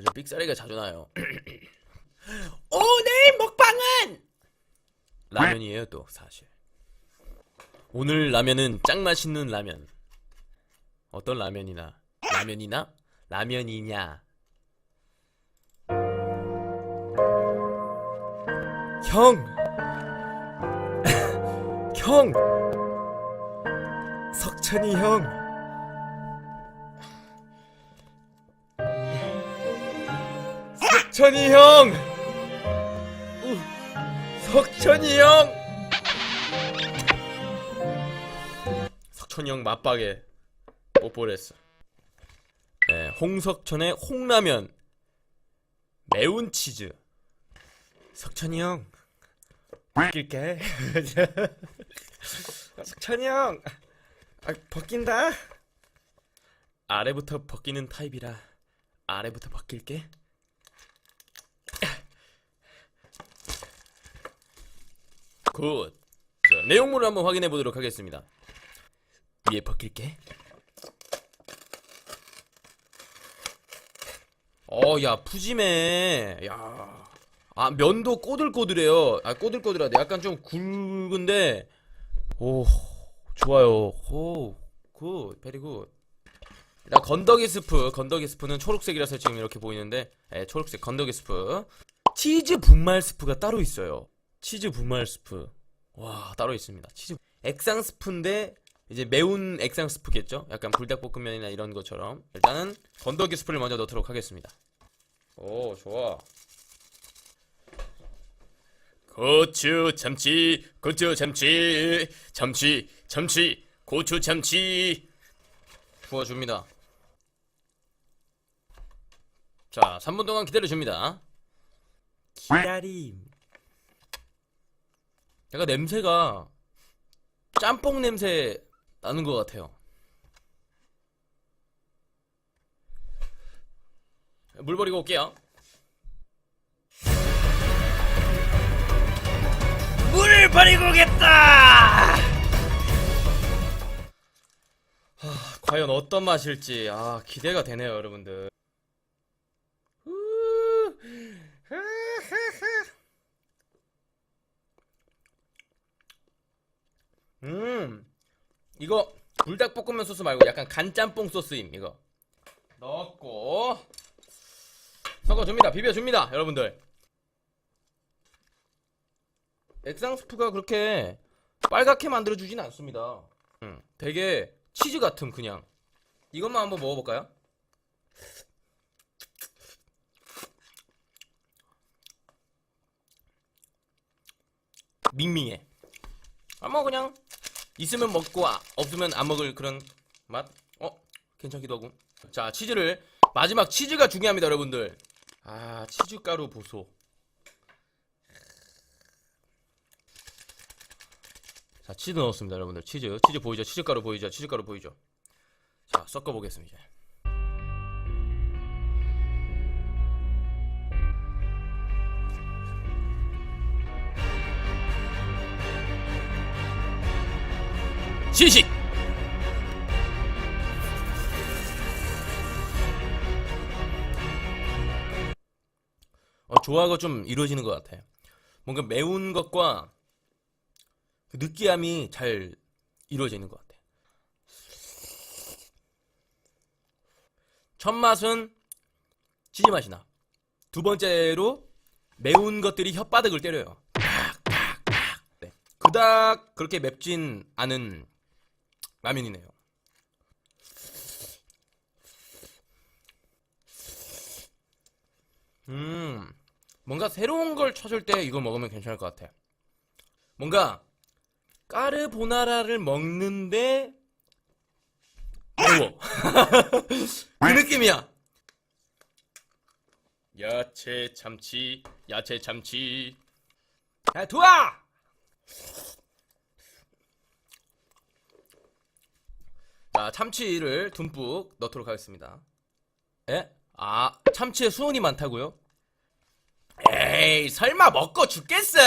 요즘 삑사리가 자주 나요. 오늘 먹방은 라면이에요 또 사실. 오늘 라면은 짱 맛있는 라면. 어떤 라면이나 라면이나 라면이냐. 형. 형. 석천이 형. 석천이 형. 우, 석천이 형. 석천이 형 맞박에 뽀뽀를 했어. 네, 홍석천의 홍라면 매운 치즈. 석천이 형. 벗길게. 석천이 형. 아, 벗긴다. 아래부터 벗기는 타입이라 아래부터 벗길게. 굿. 자, 내용물을 한번 확인해 보도록 하겠습니다. 위에 벗길게. 어, 야, 푸짐해. 야. 아, 면도 꼬들꼬들해요. 아, 꼬들꼬들하대. 약간 좀 굵은데, 오, 좋아요. 오, 굿, 베리 굿. 일단 건더기 스프, 건더기 스프는 초록색이라서 지금 이렇게 보이는데, 예, 초록색 건더기 스프. 치즈 분말 스프가 따로 있어요. 치즈 분말 스프. 와, 따로 있습니다. 치즈. 액상 스프인데, 이제 매운 액상 스프겠죠? 약간 불닭볶음면이나 이런 것처럼. 일단은 건더기 스프를 먼저 넣도록 하겠습니다. 오, 좋아. 고추, 참치, 고추, 참치, 참치, 참치, 고추, 참치. 부어줍니다. 자, 3분 동안 기다려줍니다. 기다림. 약간 냄새가 짬뽕 냄새 나는 것 같아요. 물 버리고 올게요. 물을 버리고 오겠다! 하, 과연 어떤 맛일지, 아, 기대가 되네요, 여러분들. 우, 음, 이거 불닭볶음면 소스 말고 약간 간짬뽕 소스임, 이거. 넣었고, 섞어줍니다. 비벼줍니다, 여러분들. 액상 스프가 그렇게 빨갛게 만들어주진 않습니다. 음, 되게 치즈 같은 그냥. 이것만 한번 먹어볼까요? 밍밍해. 아뭐 그냥 있으면 먹고 아, 없으면 안 먹을 그런 맛? 어? 괜찮기도 하고. 자 치즈를 마지막 치즈가 중요합니다, 여러분들. 아 치즈 가루 보소. 자, 치즈 넣었습니다, 여러분들. 치즈. 치즈 보이죠? 치즈 가루 보이죠? 치즈 가루 보이죠? 자, 섞어 보겠습니다. 시식! 어, 조화가 좀 이루어지는 것 같아요. 뭔가 매운 것과 그 느끼함이 잘 이루어지는 것 같아. 첫 맛은 치즈 맛이 나. 두 번째로 매운 것들이 혓바닥을 때려요. 네. 그닥 그렇게 맵진 않은 라면이네요. 음, 뭔가 새로운 걸 찾을 때 이거 먹으면 괜찮을 것 같아. 뭔가 까르보나라를 먹는데 매워. 그 느낌이야. 야채 참치, 야채 참치. 야, 도와! 자, 참치를 듬뿍 넣도록 하겠습니다. 에? 아, 참치에 수온이 많다고요? 에이, 설마 먹고 죽겠어?